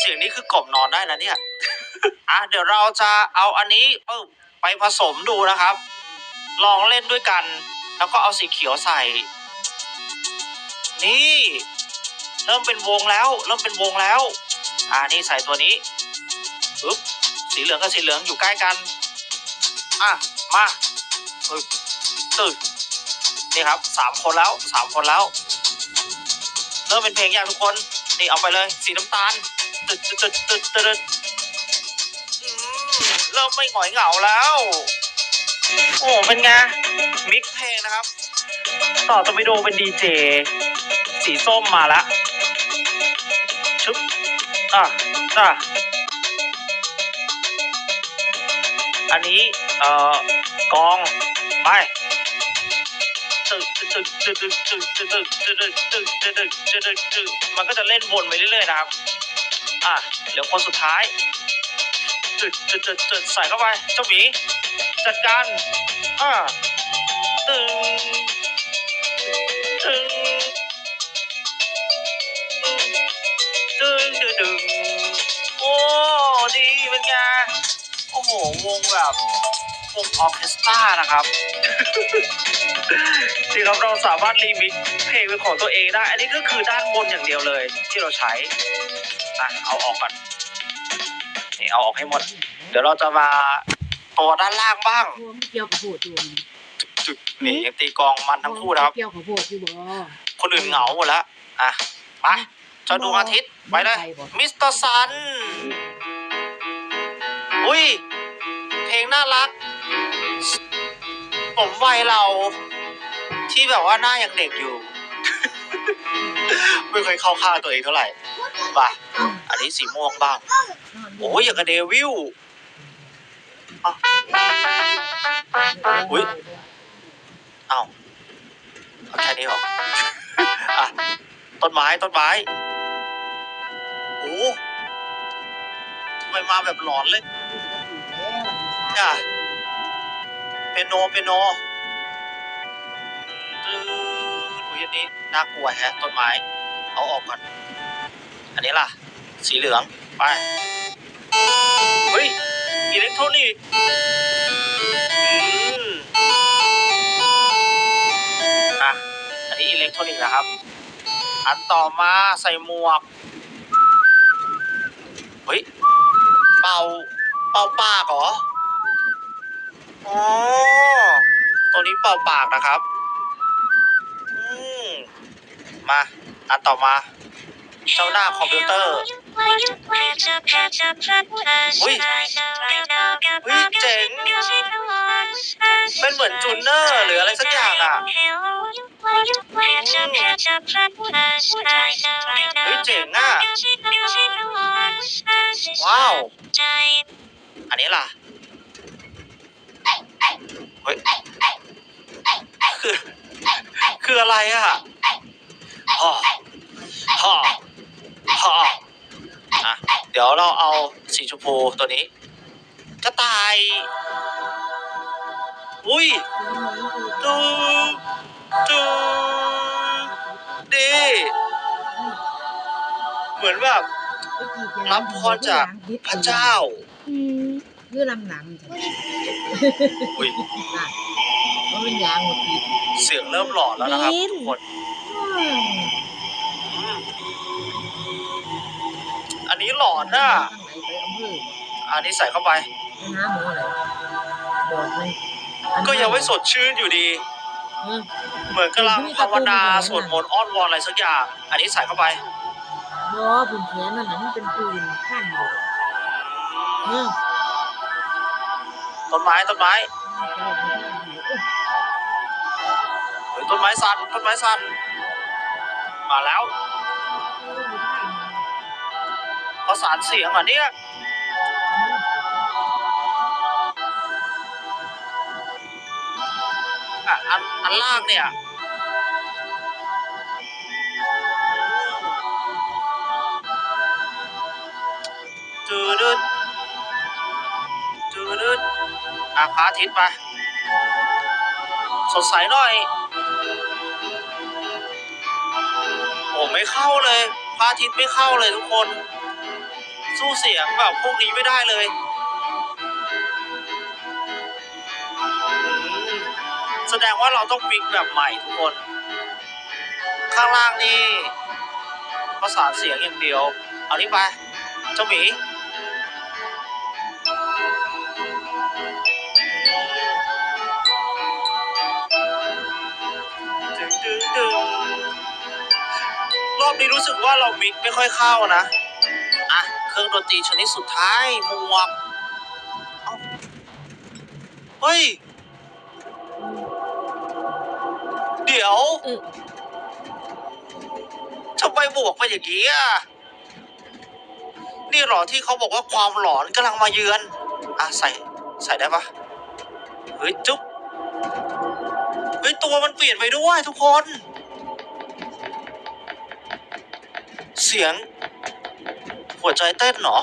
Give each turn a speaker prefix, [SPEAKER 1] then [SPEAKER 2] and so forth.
[SPEAKER 1] เสียงนี้คือกล่อมนอนได้นะเนี่ย อะเดี๋ยวเราจะเอาอันนี้ปึ๊บไปผสมดูนะครับ ลองเล่นด้วยกัน แล้วก็เอาสีเขียวใส่ นี่ เริ่มเป็นวงแล้ว เริ่มเป็นวงแล้ว อ่านี่ใส่ตัวนี้ปึ๊บสีเหลืองกับสีเหลืองอยู่ใกล้กัน อะ มาตึกตึกนี่ครับสามคนแล้วสามคนแล้ว เริ่มเป็นเพลงอย่างทุกคน นี่เอาไปเลย สีน้ำตาลตึดตึดตึดตึดตึดอืมเริ่มไม่หงอยเหงาแล้ว โอ้เป็นไง มิกซ์เพลงนะครับ ต่อตอร์ปิโดเป็นดีเจ สีส้มมาละชุบอะอะอันนี้ เอ่อกอง ไป มันก็จะเล่นวนไปเรื่อยๆนะครับ อะเหลือคนสุดท้ายตึกตึกตึกตึกใส่เข้าไปเจ้าหมีจัดการอ่าตึงตึงตึงตึงตึงโอ้ดีเป็นไงโอ้โหวงแบบ วงออร์เคสตรานะครับที่ครับเราสามารถรีมิกซ์เพลงเป็นของตัวเองได้ อันนี้ก็คือด้านบนอย่างเดียวเลย ที่เราใช้อะเอาออกก่อนนี่เอาออกให้หมด เดี๋ยวเราจะมาตัวด้านล่างบ้าง
[SPEAKER 2] พวกเกี่ยวกับโพดอยู่
[SPEAKER 1] จุดนี่ยังตีกลองมันทั้งคู่นะครับ
[SPEAKER 2] เกี่ยวกับโพดอยู่บ่
[SPEAKER 1] คนอื่นเหงาหมดแล้วอะไปเจ้าดวงอาทิตย์ไปเลยมิสเตอร์ซัน อุ้ย เพลงน่ารัก ผมวัยเราที่แบบว่าหน้ายังเด็กอยู่ ไม่เคยเข้าข้างตัวเองเท่าไหร่ป่ะอันนี้สีม่วงบ้าง โอ้ยอย่างกับเดวิลอุ๊ยเอ้าเอาแค่นี้เหรออะต้นไม้ต้นไม้โอ้ทำไมมาแบบหลอนเลยจ้ะ เปียโนเปียโนตื้อดูยันนี้น่ากลัวแฮะต้นไม้ เอาออกก่อน อันนี้ล่ะ สีเหลือง ไป เฮ้ย อิเล็กทรอนิกส์อืมอะ อันนี้อิเล็กทรอนิกส์นะครับ อันต่อมาใส่หมวก เฮ้ย เป่า เป่าปากเหรอ อ๋อตัวนี้เป่าปากนะครับ อืม มาอันต่อมา เจ้าหน้าคอมพิวเตอร์
[SPEAKER 3] อุ้ยอุ้ยเจ๋ง
[SPEAKER 1] เป็นเหมือนจูเนอร์หรืออะไรสักอย่างอะ
[SPEAKER 3] เฮ้ยเจ๋งอะ
[SPEAKER 1] ว้าว อันนี้ล่ะ เฮ้ยคือคืออะไรอะฮ่อฮ่อฮ่ออะเดี๋ยวเราเอาสีชมพูตัวนี้กระต่าย อุ้ยตูตูดีเหมือนแบบรับพรจากพระเจ้า
[SPEAKER 2] อืม ยื้อลำหนำจ้ะ
[SPEAKER 1] อุ้ย
[SPEAKER 2] น่ะเพราะเป็นยางหมดที
[SPEAKER 1] เสียงเริ่มหลอนแล้วนะครับทุกคนอืมอันนี้หลอนน่ะ
[SPEAKER 2] ตั้งไหนไปอำเภอ
[SPEAKER 1] อันนี้ใส่เข้าไป
[SPEAKER 2] ไปหาหมออะไรบอกเลย
[SPEAKER 1] ก็ยังไม่สดชื่นอยู่ดี
[SPEAKER 2] เออ
[SPEAKER 1] เหมือนกำลังภาวนาสวดมนต์อ้อนวอนอะไรสักอย่าง อันนี้ใส่เข้าไป
[SPEAKER 2] บอปืนแขนนั่นน่ะมันเป็นปืนขั้นอยู่เออ
[SPEAKER 1] ต้นไม้ต้นไม้เฮ้ยต้นไม้สั่นต้นไม้สั่นมาแล้วประสานเสียงอะเนี่ยอะอันอันล่างเนี่ย อะพระอาทิตย์ไป สดใสหน่อย โอ้ไม่เข้าเลยพระอาทิตย์ไม่เข้าเลยทุกคน สู้เสียงแบบพวกนี้ไม่ได้เลยแสดงว่าเราต้องมิกแบบใหม่ทุกคน ข้างล่างนี่ประสานเสียงอย่างเดียว เอานี้ไป เจ้าหมี นี้รู้สึกว่าเรามิกไม่ค่อยเข้านะ อะ เครื่องดนตรีชนิดสุดท้ายหมวกเฮ้ย เดี๋ยวทำไมหมวกเป็นอย่างนี้อะ นี่หรอที่เขาบอกว่าความหลอนกำลังมาเยือน อะ ใส่ใส่ได้ปะเฮ้ยจุ๊บเฮ้ยตัวมันเปลี่ยนไปด้วยทุกคน เสียง หัวใจเต้นเหรอ